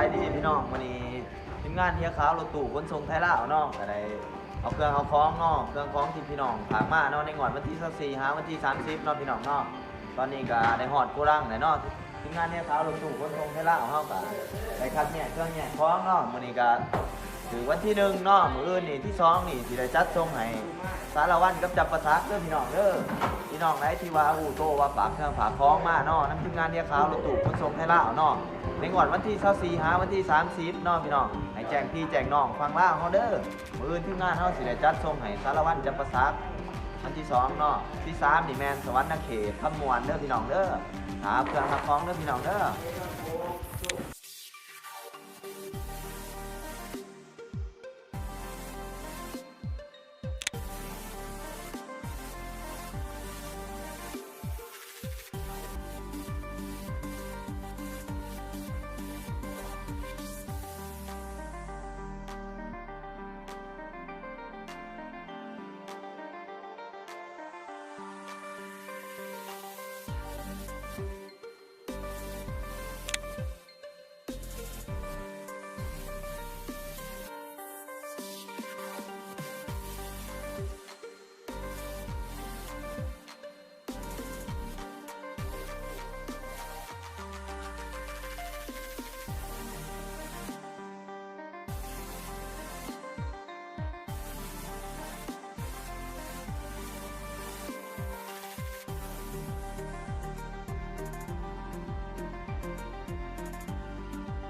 ใช่พี่น้องมันนี่ทีมงานเฮียขาวรถตู้ขนส่งไทยลาวเนาะก็ได้เอาเครื่องเอาของเนาะเครื่องของที่พี่น้องฝากมาเนาะในงวดวันที่24หาวันที่30เนาะพี่น้องเนาะตอนนี้ก็ได้ฮอดโกดังแล้วเนาะทีมงานเฮียขาวรถตู้ขนส่งไทยลาวเฮาก็ได้คัดแยเครื่องแยกของเนาะมื้อนี้ก็ถือวันที่หนึ่งเนาะมื้ออื่นนี่ที่สองนี่สิได้จัดส่งให้สารวัตรกับจับประสักเด้อพี่น้องเด้อ น้องไหนที่ว่าอูโตว่าฝากเครื่องฝากของมาเนาะน้ำทีมงานเฮียขาวรถตู้ขนส่งไทยลาเนาะในงวดวันที่24หาวันที่30เนาะพี่น้องให้แจ้งพี่แจ้งน้องฟังล่าเฮาเด้อมื้ออื่นทีมงานเฮาสิได้จัดส่งให้สารวัตรจำปาสักวันที่2เนาะที่3นี่แมนสวรรค์นเขตคำมวนเด้อพี่น้องเด้อหาเครื่องหาของเด้อพี่น้องเด้อ